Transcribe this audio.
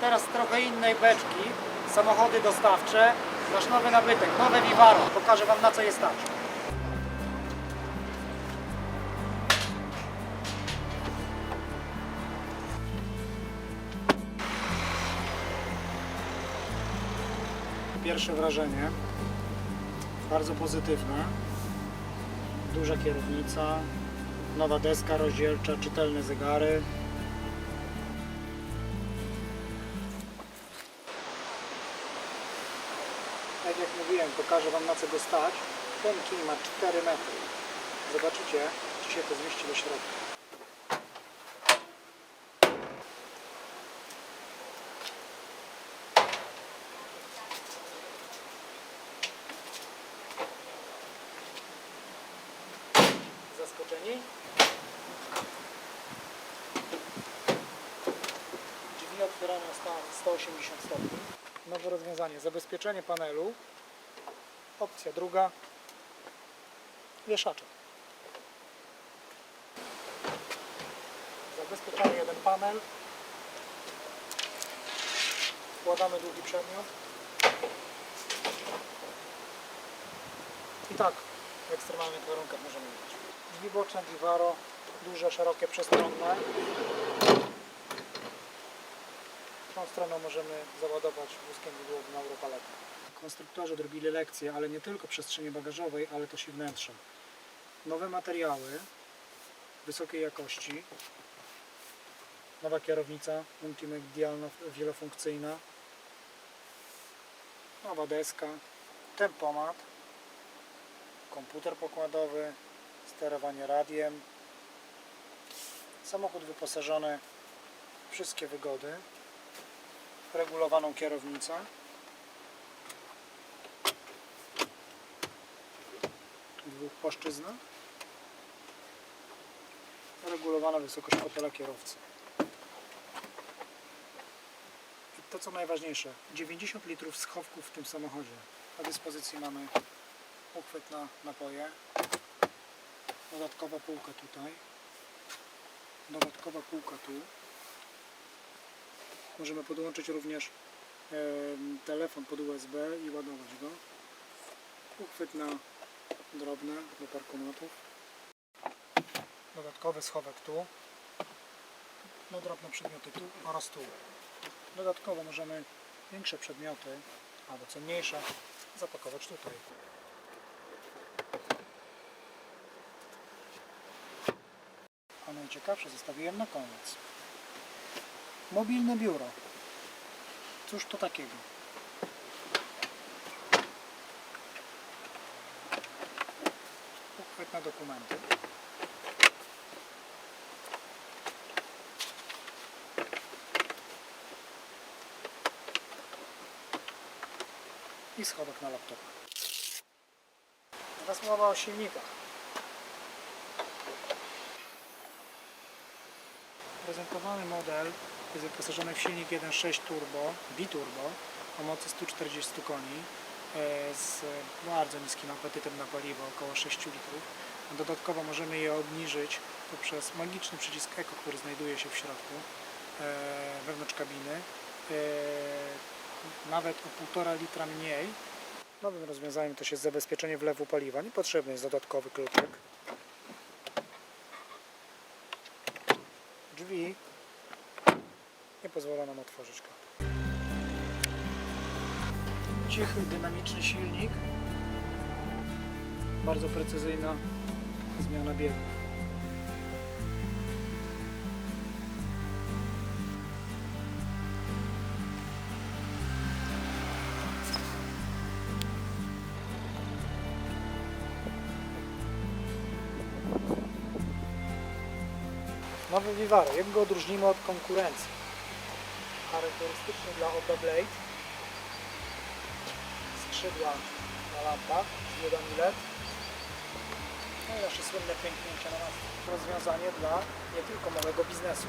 teraz trochę innej beczki, samochody dostawcze, nasz nowy nabytek, nowe Vivaro. Pokażę Wam na co je stać. Pierwsze wrażenie, bardzo pozytywne. Duża kierownica, nowa deska rozdzielcza, czytelne zegary. Tak jak mówiłem, pokażę Wam na co go stać. Ten kij ma 4 metry. Zobaczycie, czy się to zmieści do środka. Zaskoczeni? Drzwi otwierane na stan 180 stopni. Nowe rozwiązanie. Zabezpieczenie panelu. Opcja druga. Wieszaczek. Zabezpieczamy jeden panel. Wkładamy drugi przedmiot. I tak w ekstremalnych warunkach możemy mieć. Drzwi boczne Vivaro, duże, szerokie, przestronne. Tą stroną możemy załadować wózkiem widłowym na Europaletę. Konstruktorzy drobili lekcje, ale nie tylko przestrzeni bagażowej, ale też i wnętrza. Nowe materiały wysokiej jakości. Nowa kierownica multimedialna, wielofunkcyjna. Nowa deska. Tempomat. Komputer pokładowy. Sterowanie radiem. Samochód wyposażony w wszystkie wygody regulowaną kierownicę. Dwóch płaszczyznach. Regulowana wysokość fotela kierowcy. I to co najważniejsze, 90 litrów schowków w tym samochodzie. Na dyspozycji mamy uchwyt na napoje. Dodatkowa półka tutaj. Dodatkowa półka tu. Możemy podłączyć również telefon pod USB i ładować go. Uchwyt na drobne do parkomatów. Dodatkowy schowek tu. Na drobne przedmioty tu oraz tu. Dodatkowo możemy większe przedmioty, albo co mniejsze, zapakować tutaj. A najciekawsze zostawiłem na koniec. Mobilne biuro. Cóż to takiego? Uchwyt na dokumenty. I schowek na laptopa. Teraz mowa o silnikach. Prezentowany model jest wyposażony w silnik 1.6 turbo, biturbo o mocy 140 koni e, z bardzo niskim apetytem na paliwo, około 6 litrów. Dodatkowo możemy je obniżyć poprzez magiczny przycisk Eco, który znajduje się w środku e, wewnątrz kabiny. E, Nawet o 1,5 litra mniej. Nowym rozwiązaniem też jest zabezpieczenie wlewu paliwa. Niepotrzebny jest dodatkowy kluczyk. Drzwi nie pozwala nam otworzyć go. Cichy, dynamiczny silnik. Bardzo precyzyjna zmiana biegów. Nowy Vivaro. Jak go odróżnimy od konkurencji? charakterystyczny dla Opel Blade skrzydła na lampach z diodami LED no i nasze słynne pęknięcia na nas rozwiązanie dla nie tylko małego biznesu